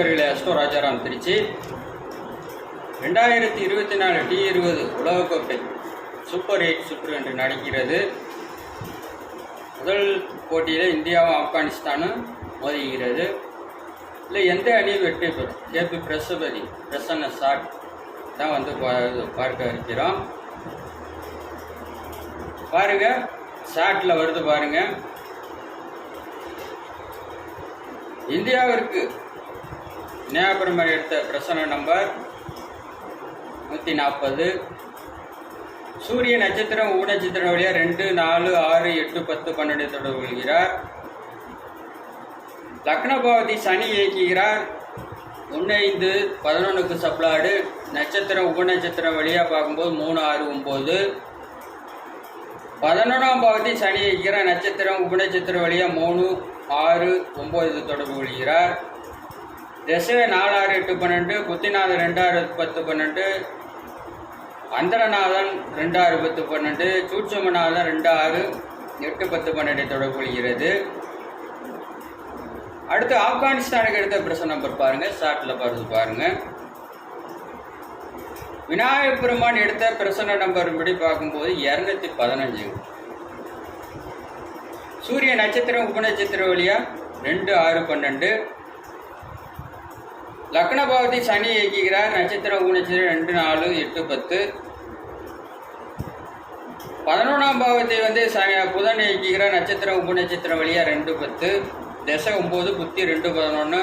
நண்பர்களே அஸ்டோ ராஜாராம் திருச்சி. ரெண்டாயிரத்தி இருபத்தி நாலு டி இருபது உலகக்கோப்பை சூப்பர் எயிட் சுற்று என்று நடக்கிறது. முதல் போட்டியில் இந்தியாவும் ஆப்கானிஸ்தானும் மோதுகிறது. இல்லை எந்த அணி வெற்றி பெறும் கேபி பிரசபதி பிரசன்ன சாட் தான் வந்து பார்க்க இருக்கிறோம். பாருங்க சாட்டில் வருது பாருங்க. இந்தியாவிற்கு விநாயகபெருமர் எடுத்த பிரசன நம்பர் நூற்றி நாற்பது சூரிய நட்சத்திரம் ஊனச்சித்திரம் வழியாக ரெண்டு நாலு ஆறு எட்டு பத்து பன்னெண்டு தொடர்பு கொள்கிறார். லக்னபாவதி சனி இயக்குகிறார். ஒன்று ஐந்து பதினொன்றுக்கு சப்ளாடு. நட்சத்திரம் உபநட்சத்திரம் வழியாக பார்க்கும்போது மூணு ஆறு ஒம்பது பதினொன்றாம் பாவத்தை சனி இயக்குகிறார். நட்சத்திரம் உபநட்சத்திரம் வழியாக மூணு ஆறு ஒம்பது தொடர்பு கொள்கிறார். தசை நாலு ஆறு எட்டு பன்னெண்டு புத்திநாதன் ரெண்டாறு பத்து பன்னெண்டு அந்தரநாதன் ரெண்டாறு பத்து பன்னெண்டு சூட்சமநாதன் ரெண்டு ஆறு எட்டு பத்து பன்னெண்டை தொடர்பு கொள்கிறது. அடுத்து ஆப்கானிஸ்தானுக்கு எடுத்த பிரசன் நம்பர் பாருங்க சாட்டில் பார்த்து பாருங்க. விநாயகப் பெருமான் எடுத்த பிரசன்ன நம்பர் படி பார்க்கும்போது இரநூத்தி பதினஞ்சு. சூரிய நட்சத்திரம் உபநட்சத்திரம் வழியா ரெண்டு ஆறு பன்னெண்டு. லக்னபாவதி சனி இயக்குகிறார் நட்சத்திரம் உபநட்சத்திரம் ரெண்டு நாலு எட்டு பத்து. பதினொன்றாம் பாவத்தை வந்து சனி புதன் இயக்குகிறார் நட்சத்திரம் உபநட்சத்திரம் வழியாக ரெண்டு பத்து. தசை ஒம்பது புத்தி ரெண்டு பதினொன்று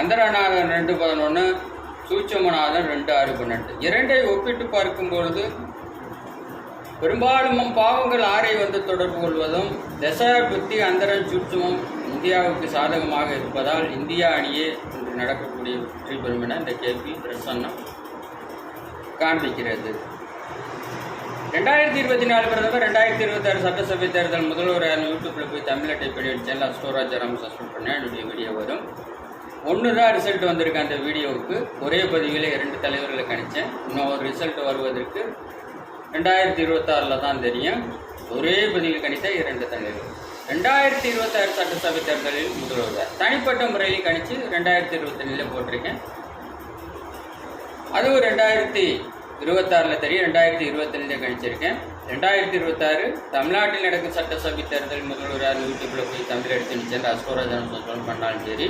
அந்தரநாதன் ரெண்டு பதினொன்று சூட்சமநாதன் ரெண்டு ஆறு பன்னெண்டு. இரண்டை ஒப்பிட்டு பார்க்கும் பொழுது பெரும்பாலும் பாவங்கள் ஆறை வந்து தொடர்பு கொள்வதும் தசா புத்தி அந்தரன் சூட்சமம் இந்தியாவுக்கு சாதகமாக இருப்பதால் இந்தியா அணியே இன்று நடக்கக்கூடிய வெற்றி பெறும் என இந்த கேள்வி பிரசன்னம் காண்பிக்கிறது. ரெண்டாயிரத்தி இருபத்தி நாலு பிரதமர் ரெண்டாயிரத்தி இருபத்தாறு சட்டசபை தேர்தல் முதல்வர் யூடியூப்பில் போய் தமிழை டைப் பண்ணி சேனல் ஸ்டோராஜாராம் சஸ்பெண்ட் பண்ண என்னுடைய வீடியோ வரும். ஒன்று தான் ரிசல்ட் வந்திருக்கு அந்த வீடியோவுக்கு. ஒரே பதிவில் இரண்டு தலைவர்களை கணித்தேன் இன்னும் ஒரு ரிசல்ட் வருவதற்கு ரெண்டாயிரத்தி இருபத்தாறில் தான் தெரியும். ஒரே பதிவில் கணித்த இரண்டு தலைவர்கள் ரெண்டாயிரத்தி இருபத்தாறு சட்டசபை தேர்தலில் முதல்வர். தனிப்பட்ட முறையில் கணித்து ரெண்டாயிரத்தி இருபத்தொன்னில் போட்டிருக்கேன். அதுவும் ரெண்டாயிரத்தி இருபத்தாறில் தெரியும். ரெண்டாயிரத்தி இருபத்தஞ்சில் கணிச்சிருக்கேன். ரெண்டாயிரத்தி இருபத்தாறு தமிழ்நாட்டில் நடக்கும் சட்டசபை தேர்தல் முதல்வராக யூடியூப்பில் போய் தமிழ் எடுத்து நிச்சயம் அஸ்வராஜன் சொல்ல பண்ணாலும் சரி.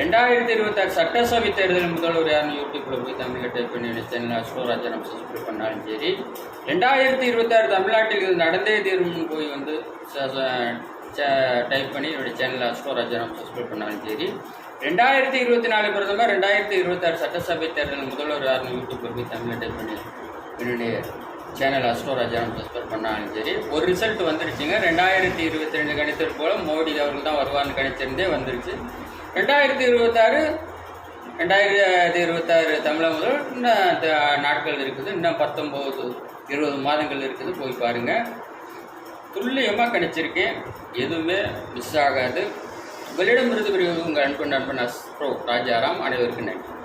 ரெண்டாயிரத்தி இருபத்தாறு சட்டசபை தேர்தல் முதல்வர் யாருன்னு யூடியூப்பில் போய் தமிழில் டைப் பண்ணி நிச்சயம் அஸ்கோராஜனம் சப்ஸ்கிரைப் பண்ணாலும் சரி. ரெண்டாயிரத்தி இருபத்தாறு தமிழ்நாட்டில் இது நடந்தே தீர்வுன்னு போய் வந்து டைப் பண்ணி என்னுடைய சேனல் அஸ்கோராஜனம் சப்ஸ்கிரைப் பண்ணாலும் சரி. ரெண்டாயிரத்தி இருபத்தி நாலு பிரதமர் ரெண்டாயிரத்தி இருபத்தாறு சட்டசபை தேர்தல் முதல்வர் யாருன்னு யூடியூப் போய் தமிழில் டைப் பண்ணி என்னுடைய சேனல் அஸ்டோராஜானம் சப்ஸ்கிரைப் பண்ணாலும் சரி. ஒரு ரிசல்ட் வந்துருச்சுங்க. ரெண்டாயிரத்தி இருபத்தி ரெண்டு கணித்தது போல் மோடி அவர்கள் தான் வருவார்னு கணிச்சிருந்தே வந்துருச்சு. ரெண்டாயிரத்தி இருபத்தாறு ரெண்டாயிரத்தி இருபத்தாறு தமிழக முதல் இன்னும் நாட்கள் இருக்குது. இன்னும் பத்தொம்போது இருபது மாதங்கள் இருக்குது. போய் பாருங்கள் துல்லியமாக கணிச்சிருக்கேன் எதுவுமே மிஸ் ஆகாது. உங்களிடமிருந்து பெரிய உங்கள் அன்பு நண்பன் அஸ்ரோ ராஜாராம் அனைவருக்கும் நன்றி.